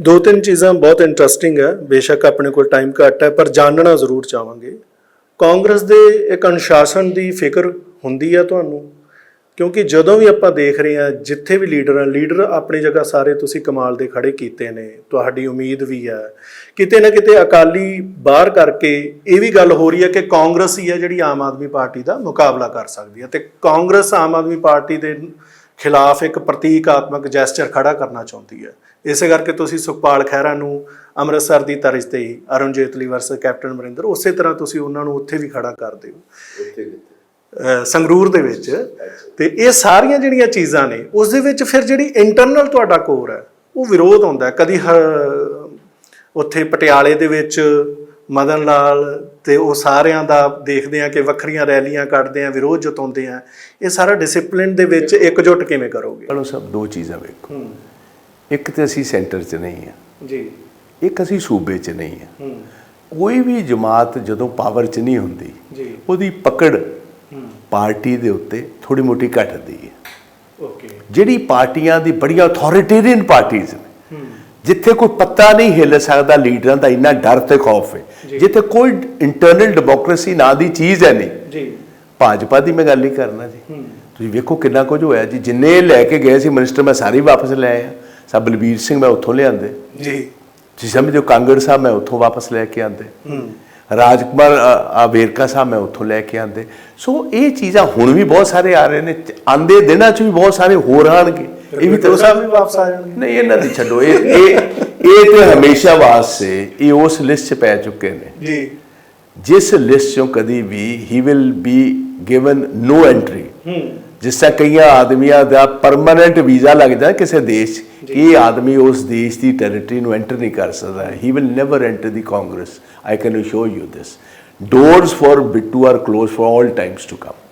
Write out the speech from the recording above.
ਦੋ ਤਿੰਨ ਚੀਜ਼ਾਂ ਬਹੁਤ ਇੰਟਰਸਟਿੰਗ ਹੈ। ਬੇਸ਼ੱਕ ਆਪਣੇ ਕੋਲ ਟਾਈਮ ਘੱਟ ਹੈ, ਪਰ ਜਾਣਨਾ ਜ਼ਰੂਰ ਚਾਹਾਂਗੇ। ਕਾਂਗਰਸ ਦੇ ਇੱਕ ਅਨੁਸ਼ਾਸਨ ਦੀ ਫਿਕਰ ਹੁੰਦੀ ਹੈ ਤੁਹਾਨੂੰ? ਕਿਉਂਕਿ ਜਦੋਂ ਵੀ ਆਪਾਂ ਦੇਖ ਰਹੇ ਹਾਂ, ਜਿੱਥੇ ਵੀ ਲੀਡਰ ਹਨ ਲੀਡਰ ਆਪਣੀ ਜਗ੍ਹਾ ਸਾਰੇ ਤੁਸੀਂ ਕਮਾਲ ਦੇ ਖੜੇ ਕੀਤੇ ਨੇ। ਤੁਹਾਡੀ ਉਮੀਦ ਵੀ ਹੈ। ਕਿਤੇ ਨਾ ਕਿਤੇ ਅਕਾਲੀ ਬਾਹਰ ਕਰਕੇ ਇਹ ਵੀ ਗੱਲ ਹੋ ਰਹੀ ਹੈ ਕਿ ਕਾਂਗਰਸ ਹੀ ਹੈ ਜਿਹੜੀ ਆਮ ਆਦਮੀ ਪਾਰਟੀ ਦਾ ਮੁਕਾਬਲਾ ਕਰ ਸਕਦੀ ਹੈ। ਤੇ ਕਾਂਗਰਸ ਆਮ ਆਦਮੀ ਪਾਰਟੀ ਦੇ ਖਿਲਾਫ ਇੱਕ ਪ੍ਰਤੀਕਾਤਮਕ ਜੈਸਚਰ ਖੜਾ ਕਰਨਾ ਚਾਹੁੰਦੀ ਹੈ। ਇਸੇ ਕਰਕੇ ਤੁਸੀਂ ਸੁਖਪਾਲ ਖਹਿਰਾ ਨੂੰ ਅੰਮ੍ਰਿਤਸਰ ਦੀ ਤਰਜ਼ ਤੇ ਹੀ ਅਰੁਣ ਜੇਤਲੀ ਵਰਸਸ ਕੈਪਟਨ ਅਮਰਿੰਦਰ ਉਸੇ ਤਰ੍ਹਾਂ ਤੁਸੀਂ ਉਹਨਾਂ ਨੂੰ ਉੱਥੇ ਵੀ ਖੜਾ ਕਰਦੇ ਹੋ ਅਹ ਸੰਗਰੂਰ ਦੇ ਵਿੱਚ। ਤੇ ਇਹ ਸਾਰੀਆਂ ਜਿਹੜੀਆਂ ਚੀਜ਼ਾਂ ਨੇ ਉਸ ਦੇ ਵਿੱਚ ਫਿਰ ਜਿਹੜੀ ਇੰਟਰਨਲ ਤੁਹਾਡਾ ਕੋਰ ਹੈ ਉਹ ਵਿਰੋਧ ਹੁੰਦਾ ਕਦੀ ਉੱਥੇ ਪਟਿਆਲੇ ਦੇ ਵਿੱਚ ਮਦਨ ਲਾਲ ਤੇ ਉਹ ਸਾਰਿਆਂ ਦਾ ਦੇਖਦੇ ਆ ਕਿ ਵੱਖਰੀਆਂ ਰੈਲੀਆਂ ਕੱਢਦੇ ਆ ਵਿਰੋਧ ਜਤਾਉਂਦੇ ਆ ਇਹ ਸਾਰਾ ਡਿਸਪਲਿਨ ਦੇ ਵਿੱਚ ਇਕਜੁੱਟ ਕਿਵੇਂ ਕਰੋਗੇ? ਚਲੋ ਸਭ ਦੋ ਚੀਜ਼ਾਂ ਵੇਖੋ। ਇੱਕ ਤੇ ਅਸੀਂ ਸੈਂਟਰ 'ਚ ਨਹੀਂ ਆ ਜੀ। ਇੱਕ ਅਸੀਂ ਸੂਬੇ 'ਚ ਨਹੀਂ ਆ ਕੋਈ ਵੀ ਜਮਾਤ ਜਦੋਂ ਪਾਵਰ 'ਚ ਨਹੀਂ ਹੁੰਦੀ ਜੀ। ਉਹਦੀ ਪਕੜ ਪਾਰਟੀ ਦੇ ਉੱਤੇ ਥੋੜੀ ਮੋਟੀ ਘਟਦੀ ਹੈ। ਓਕੇ। ਜਿਹੜੀ ਪਾਰਟੀਆਂ ਦੀ ਬੜੀਆਂ ਅਥਾਰਟੇਰੀਅਨ ਪਾਰਟੀਆਂ ਨੇ ਜਿੱਥੇ ਕੋਈ ਪੱਤਾ ਨਹੀਂ ਹਿੱਲ ਸਕਦਾ ਲੀਡਰਾਂ ਦਾ ਇੰਨਾ ਡਰ ਤੇ ਖੌਫ ਹੈ। ਜਿੱਥੇ ਕੋਈ ਇੰਟਰਨਲ ਡੈਮੋਕ੍ਰੇਸੀ ਨਾਂ ਦੀ ਚੀਜ਼ ਹੈ ਨਹੀਂ। ਜੀ। ਭਾਜਪਾ ਦੀ ਮੈਂ ਗੱਲ ਨਹੀਂ ਕਰਨਾ ਜੀ। ਹੂੰ। ਤੁਸੀਂ ਵੇਖੋ ਕਿੰਨਾ ਕੁਝ ਹੋਇਆ ਜੀ। ਜਿੰਨੇ ਲੈ ਕੇ ਗਏ ਸੀ ਮਿਨਿਸਟਰ ਮੈਂ ਸਾਰੇ ਵਾਪਸ ਲੈ ਆਇਆ। ਸਭ ਬਲਬੀਰ ਸਿੰਘ ਮੈਂ ਉੱਥੋਂ ਲਿਆਂਦੇ। ਜੀ। ਤੁਸੀਂ ਸਮਝੋ ਕਾਂਗੜ ਸਾਹਿਬ ਮੈਂ ਉੱਥੋਂ ਵਾਪਸ ਲੈ ਕੇ ਆਂਦੇ। ਹੂੰ। ਰਾਜਕੁਮਾਰ ਅ, ਆ ਵੇਰਕਾ ਸਾਹਿਬ ਮੈਂ ਉੱਥੋਂ ਲੈ ਕੇ ਆਂਦੇ। ਸੋ ਇਹ ਚੀਜ਼ਾਂ ਹੁਣ ਵੀ ਬਹੁਤ ਸਾਰੇ ਆ ਰਹੇ ਨੇ। ਆਂਦੇ ਦਿਨਾਂ 'ਚ ਵੀ ਬਹੁਤ ਸਾਰੇ ਹੋਰ ਆਣਗੇ। ਇਹ ਵੀ ਵਿਕਰਮ ਸਾਹਿਬ ਵੀ ਵਾਪਸ ਆ ਜਾਣਗੇ। ਨਹੀਂ ਇਹਨਾਂ ਦੀ ਛੱਡੋ। ਇਹ ਇਹ ਇਹ ਤੇ ਹਮੇਸ਼ਾ ਵਾਸਤੇ ਇਹ ਉਸ ਲਿਸਟ 'ਚ ਪੈ ਚੁੱਕੇ ਨੇ। ਜੀ। ਜਿਸ ਲਿਸਟ 'ਚੋਂ ਕਦੀ ਵੀ he will be given no entry ਹੂੰ। ਜਿਸ ਤਰ੍ਹਾਂ ਕਈਆਂ ਆਦਮੀਆਂ ਦਾ ਪਰਮਨੈਂਟ ਵੀਜ਼ਾ ਲੱਗ ਜਾਂਦਾ ਕਿਸੇ ਦੇਸ਼ ਇਹ ਆਦਮੀ ਉਸ ਦੇਸ਼ ਦੀ ਟੈਰੀਟਰੀ ਨੂੰ ਐਂਟਰ ਨਹੀਂ ਕਰ ਸਕਦਾ। He will never enter the Congress I can show you this doors for Bittu are closed for all times to come